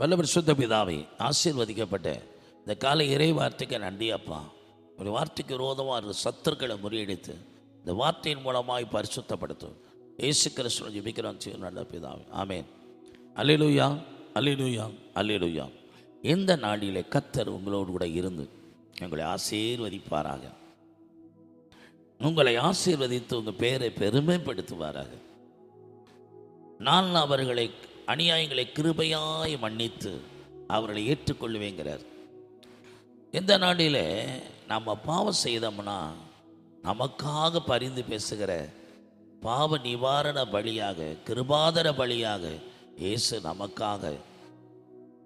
வல்லவர் சுத்த பிதாவை ஆசீர்வதிக்கப்பட்ட இந்த காலை இறை வார்த்தைக்கு நன்றி அப்பா. ஒரு வார்த்தைக்கு விரோதமாக இருந்த சத்துருக்களை முறியடித்து இந்த வார்த்தையின் மூலமாய் பரிசுத்தப்படுத்தும் இயேசு கிறிஸ்துவ ஜெபிக்கிறோம் செய்யும் நல்ல பிதாவை. ஆமேன். அல்லேலூயா அல்லேலூயா அல்லேலூயா. இந்த நாளிலே கத்தர் உங்களோடு கூட இருந்து உங்களை ஆசீர்வதிப்பாராக. உங்களை ஆசீர்வதித்து உங்கள் பெயரை பெருமைப்படுத்துவாராக. நான் அவர்களை அநியாயங்களை கிருபையாய் மன்னித்து அவர்களை ஏற்றுக்கொள்வேங்கிறார். இந்த நாளில் நம்ம பாவம் செய்தோம்னா நமக்காக பரிந்து பேசுகிற பாவ நிவாரண பலியாக கிருபாதர பலியாக இயேசு நமக்காக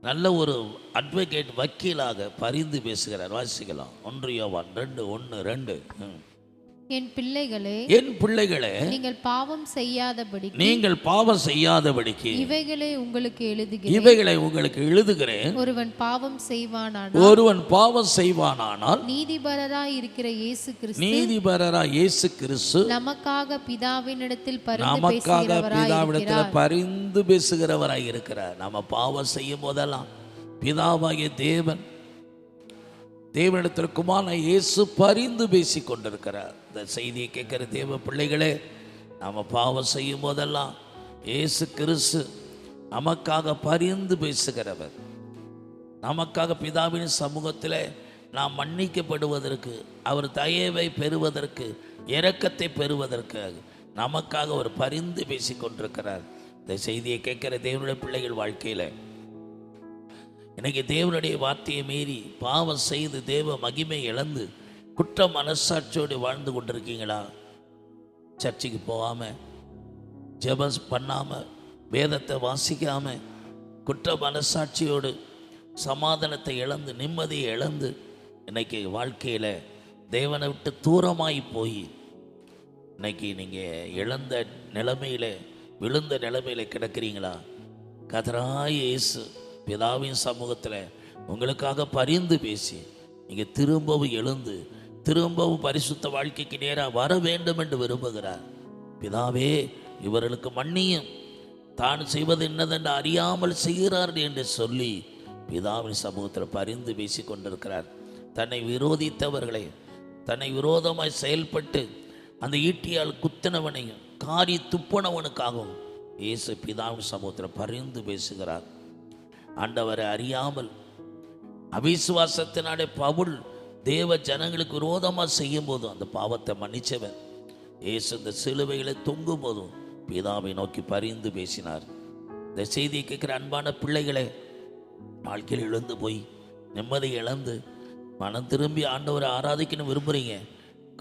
நல்ல ஒரு அட்வொகேட் வக்கீலாக பரிந்து பேசுகிறார். வாசிக்கலாம். ஒன்று யோவான் ரெண்டு ஒன்று ரெண்டு. ம். என் பிள்ளைகளே என் பிள்ளைகளே நீங்கள் பாவம் செய்யாதபடி நீங்கள் பாவம் செய்யாதபடிக்கு இவைகளை உங்களுக்கு எழுதுகிறேன். இவைகளை உங்களுக்கு எழுதுகிறேன். ஒருவன் பாவம் செய்வானானால் ஒருவன் பாவம் செய்வானானால் நீதிபரராய் இருக்கிற இயேசு கிறிஸ்து நீதிபரரா இயேசு கிறிஸ்து நமக்காக பிதாவினிடத்தில் பரிந்து நமக்காக பிதாவிடத்தில் பரிந்து பேசுகிறவராய் இருக்கிறார். நம்ம பாவம் செய்யும் போதெல்லாம் பிதாவாகிய தேவன் தேவனிடத்தில் குமான இயேசு பரிந்து பேசி கொண்டிருக்கிறார் இந்த செய்தியை கேட்குற தேவ பிள்ளைகளே நம்ம பாவம் செய்யும் போதெல்லாம் இயேசு கிறிஸ்து நமக்காக பரிந்து பேசுகிறவர். நமக்காக பிதாவின் சமூகத்தில் நாம் மன்னிக்கப்படுவதற்கு அவர் தயவை பெறுவதற்கு இரக்கத்தை பெறுவதற்கு நமக்காக ஒரு பரிந்து பேசி கொண்டிருக்கிறார் இந்த செய்தியை கேட்கிற தேவனுடைய பிள்ளைகள் வாழ்க்கையில் இன்னைக்கு தேவனுடைய வார்த்தையை மீறி பாவம் செய்து தேவ மகிமை இழந்து குற்ற மனசாட்சியோடு வாழ்ந்து கொண்டிருக்கீங்களா? சர்ச்சுக்கு போகாமல் ஜபஸ் பண்ணாமல் வேதத்தை வாசிக்காம குற்ற மனசாட்சியோடு சமாதானத்தை இழந்து நிம்மதியை இழந்து இன்னைக்கு வாழ்க்கையில் தேவனை விட்டு தூரமாய் போய் இன்னைக்கு நீங்கள் இழந்த நிலைமையில் விழுந்த நிலைமையில் கிடக்கிறீங்களா? கதராய் இயேசு பிதாவின் சமூகத்தில் உங்களுக்காக பரிந்து பேசி நீங்கள் திரும்பவும் எழுந்து திரும்பவும் பரிசுத்த வாழ்க்கைக்கு நேராக வர வேண்டும் என்று விரும்புகிறார். பிதாவே இவர்களுக்கு மன்னியும். தான் செய்வது என்னதென்று அறியாமல் செய்கிறார்கள் என்று சொல்லி பிதாவின் சமூகத்தில் பரிந்து பேசி கொண்டிருக்கிறார். தன்னை விரோதித்தவர்களை தன்னை விரோதமாய் செயல்பட்டு அந்த ஈட்டியால் குத்தினவனையும் காரி துப்பனவனுக்காகவும் இயேசு பிதாவின் சமூகத்தில் பரிந்து பேசுகிறார். ஆண்டவரை அறியாமல் அவிசுவாசத்தினாலே பவுல் தேவ ஜனங்களுக்கு விரோதமாக செய்யும் போதும் அந்த பாவத்தை மன்னிச்சவன். இயேசு இந்த சிலுவைகளை தொங்கும் போதும் பிதாவை நோக்கி பரிந்து பேசினார். இந்த செய்தியை கேட்குற அன்பான பிள்ளைகளே வாழ்க்கையில் இழந்து போய் நிம்மதி இழந்து மனம் திரும்பி ஆண்டவரை ஆராதிக்கணும் விரும்புகிறீங்க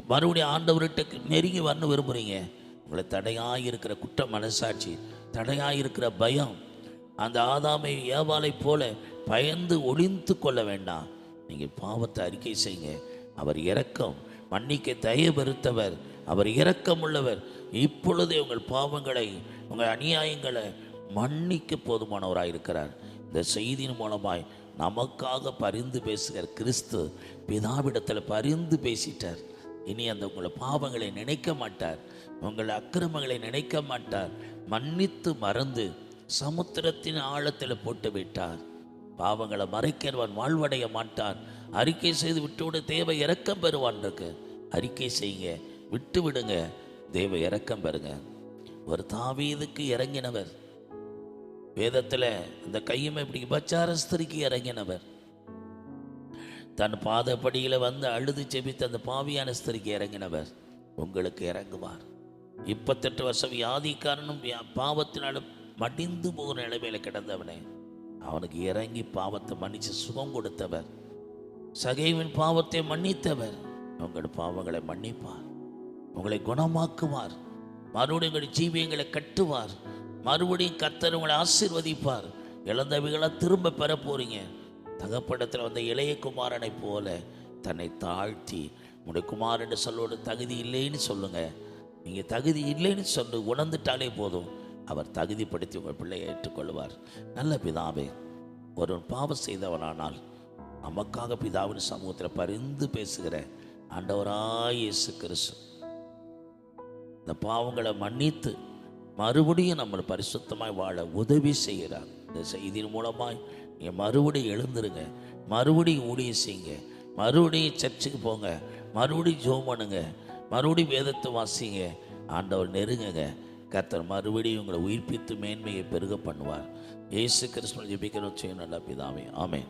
மறுபடியும் ஆண்டவர்கிட்ட நெருங்கி வரணும் விரும்புகிறீங்க உங்களை தடையாக இருக்கிற குற்ற மனசாட்சி தடையாக இருக்கிற பயம் அந்த ஆதாமை ஏவாலை போல பயந்து ஒளிந்து கொள்ள வேண்டாம். நீங்கள் பாவத்தை அறிக்கை செய்யுங்க. அவர் இரக்கம். மன்னிக்க தயபெருத்தவர் அவர் இரக்கம் உள்ளவர் இப்பொழுதே உங்கள் பாவங்களை உங்கள் அநியாயங்களை மன்னிக்க போதுமானவராக இருக்கிறார் இந்த செய்தியின் மூலமாய் நமக்காக பரிந்து பேசுகிற கிறிஸ்து பிதாவிடத்தில் பரிந்து பேசிட்டார். இனி அந்த உங்களை பாவங்களை நினைக்க மாட்டார். உங்கள் அக்கிரமங்களை நினைக்க மாட்டார். மன்னித்து மறந்து சமுத்திரத்தின் ஆழத்தில் போட்டு விட்டார் பாவங்களை மறைக்கிறவன் வாழ்வடைய மாட்டான். அறிக்கை செய்து விட்டுவிட தேவை இறக்கம் பெறுவான் இருக்கு. அறிக்கை செய்யுங்க விட்டு விடுங்க. தேவ இறக்கம் பெறுங்க. ஒரு தாவீதுக்கு இறங்கினவர். வேதத்தில் இந்த கையுமை இப்படி உபச்சாரஸ்திரிக்கு இறங்கினவர். தன் பாதப்படியில் வந்து அழுது செபித்து அந்த பாவியான ஸ்திரிக்கு இறங்கினவர். உங்களுக்கு இறங்குவார். இப்பத்தெட்டு வருஷம் வியாதிக்காரனும் பாவத்தினாலும் மடிந்து போகிற நிலைமையில கிடந்தவனே. அவனுக்கு இறங்கி பாவத்தை மன்னிச்சு சுகம் கொடுத்தவர். சகைவின் பாவத்தை மன்னித்தவர். உங்கள் பாவங்களை மன்னிப்பார். உங்களை குணமாக்குவார். மறுபடியும் உங்கள் ஜீவியங்களை கட்டுவார். மறுபடியும் கத்தர் உங்களை ஆசீர்வதிப்பார். இழந்தவைகளாக திரும்ப பெற போறீங்க. தகப்படத்தில் வந்த இளைய குமாரனை போல தன்னை தாழ்த்தி உங்களுடைய குமாரன் சொல்லோட தகுதி இல்லைன்னு சொல்லுங்க. நீங்கள் தகுதி இல்லைன்னு சொல்லு உணர்ந்துட்டாலே போதும். அவர் தகுதிப்படுத்தி உங்கள் பிள்ளையை ஏற்றுக்கொள்வார். நல்ல பிதாவே ஒருவன் பாவம் செய்தவனானால் நமக்காக பிதாவின் சமூகத்தில் பரிந்து பேசுகிற ஆண்டவராய் இயேசு கிறிஸ்து. இந்த பாவங்களை மன்னித்து மறுபடியும் நம்மளை பரிசுத்தமாய் வாழ உதவி செய்கிறார். இந்த செய்தியின் மூலமாய் நீங்கள் மறுபடியும் எழுந்துருங்க மறுபடியும் ஊழியம் செய்யுங்க மறுபடியும் சர்ச்சுக்கு போங்க மறுபடியும் ஜோம் பண்ணுங்க மறுபடியும் வேதத்தை வாசிங்க ஆண்டவர் நெருங்குங்க. கர்த்தர் மறுபடியும் உங்களை உயிர்ப்பித்து மேன்மையை பெருக பண்ணுவார் இயேசு கிறிஸ்துவ ஜெபிக்கிறோம் செய்ய நல்லா பிதாமே ஆமென்